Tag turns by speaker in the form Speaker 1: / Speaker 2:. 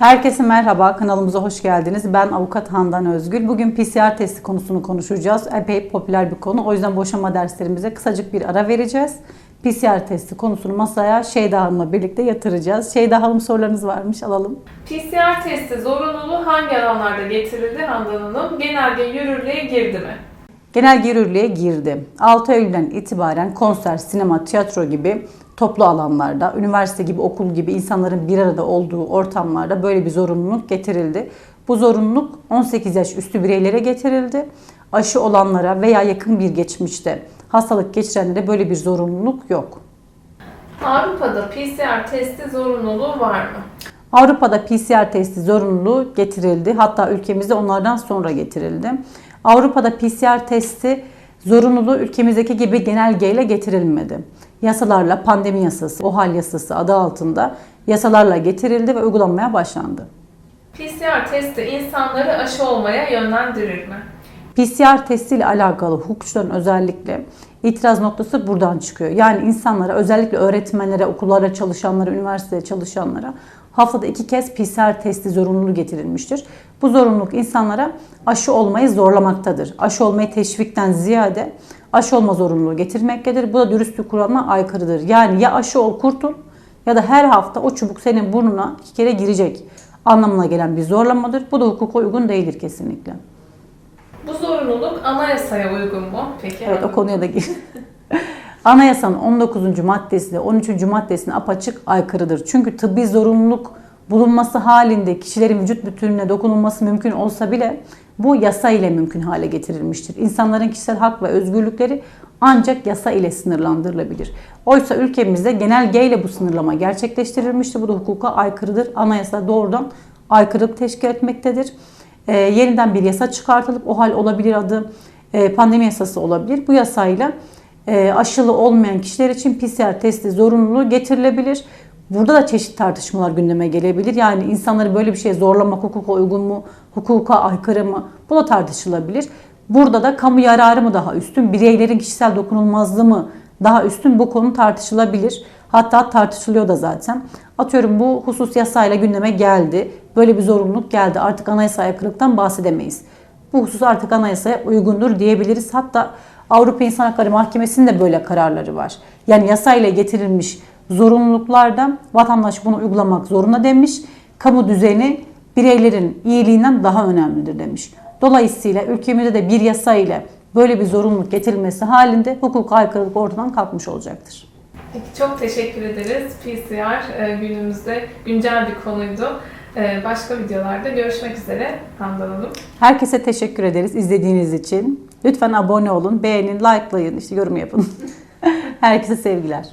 Speaker 1: Herkese merhaba, kanalımıza hoş geldiniz. Ben avukat Handan Özgül. Bugün PCR testi konusunu konuşacağız. Epey popüler bir konu. O yüzden boşanma derslerimize kısacık bir ara vereceğiz. PCR testi konusunu masaya Şeyda Hanım'la birlikte yatıracağız. Şeyda Hanım sorularınız varmış, alalım.
Speaker 2: PCR testi zorunluluğu hangi alanlarda getirildi Handan Hanım? Genelge yürürlüğe girdi mi?
Speaker 1: Genel yürürlüğe girdi. 6 Eylül'den itibaren konser, sinema, tiyatro gibi toplu alanlarda, üniversite gibi, okul gibi insanların bir arada olduğu ortamlarda böyle bir zorunluluk getirildi. Bu zorunluluk 18 yaş üstü bireylere getirildi. Aşı olanlara veya yakın bir geçmişte hastalık geçirenlere böyle bir zorunluluk yok.
Speaker 2: Avrupa'da PCR testi zorunluluğu var mı?
Speaker 1: Avrupa'da PCR testi zorunluluğu getirildi. Hatta ülkemizde onlardan sonra getirildi. Avrupa'da PCR testi zorunluluğu ülkemizdeki gibi genelgeyle getirilmedi. Yasalarla pandemi yasası, OHAL yasası adı altında yasalarla getirildi ve uygulanmaya başlandı.
Speaker 2: PCR testi insanları aşı olmaya yönlendirir mi?
Speaker 1: PCR testiyle alakalı hukukçuların özellikle itiraz noktası buradan çıkıyor. Yani insanlara özellikle öğretmenlere, okullarda çalışanlara, üniversitede çalışanlara haftada iki kez PCR testi zorunluluğu getirilmiştir. Bu zorunluluk insanlara aşı olmayı zorlamaktadır. Aşı olmayı teşvikten ziyade aşı olma zorunluluğu getirmektedir. Bu da dürüstlük kuralına aykırıdır. Yani ya aşı ol kurtul ya da her hafta o çubuk senin burnuna iki kere girecek anlamına gelen bir zorlamadır. Bu da hukuka uygun değildir kesinlikle.
Speaker 2: Bu zorunluluk anayasaya uygun mu? Peki.
Speaker 1: Evet o konuya da gir. Anayasanın 19. maddesi de 13. maddesine apaçık aykırıdır. Çünkü tıbbi zorunluluk bulunması halinde kişilerin vücut bütününe dokunulması mümkün olsa bile bu yasa ile mümkün hale getirilmiştir. İnsanların kişisel hak ve özgürlükleri ancak yasa ile sınırlandırılabilir. Oysa ülkemizde genelge ile bu sınırlama gerçekleştirilmiştir. Bu da hukuka aykırıdır. Anayasa doğrudan aykırılık teşkil etmektedir. Ee, yeniden bir yasa çıkartılıp o hal olabilir adı e, pandemi yasası olabilir. Bu yasayla e, aşılı olmayan kişiler için PCR testi zorunluluğu getirilebilir. Burada da çeşitli tartışmalar gündeme gelebilir. Yani insanları böyle bir şeye zorlamak hukuka uygun mu, hukuka aykırı mı? Bu da tartışılabilir. Burada da kamu yararı mı daha üstün, bireylerin kişisel dokunulmazlığı mı daha üstün bu konu tartışılabilir. Hatta tartışılıyor da zaten. Atıyorum bu husus yasayla gündeme geldi. Böyle bir zorunluluk geldi. Artık anayasa aykırılıktan bahsedemeyiz. Bu husus artık anayasaya uygundur diyebiliriz. Hatta Avrupa İnsan Hakları Mahkemesi'nin de böyle kararları var. Yani yasayla getirilmiş zorunluluklarda vatandaş bunu uygulamak zorunda demiş. Kamu düzeni bireylerin iyiliğinden daha önemlidir demiş. Dolayısıyla ülkemizde de bir yasa ile böyle bir zorunluluk getirilmesi halinde hukuk aykırılık ortadan kalkmış olacaktır.
Speaker 2: Peki çok teşekkür ederiz. PCR e, günümüzde güncel bir konuydu. E, Başka videolarda görüşmek üzere Handan Hanım.
Speaker 1: Herkese teşekkür ederiz izlediğiniz için. Lütfen abone olun, beğenin, likelayın, işte yorum yapın. Herkese sevgiler.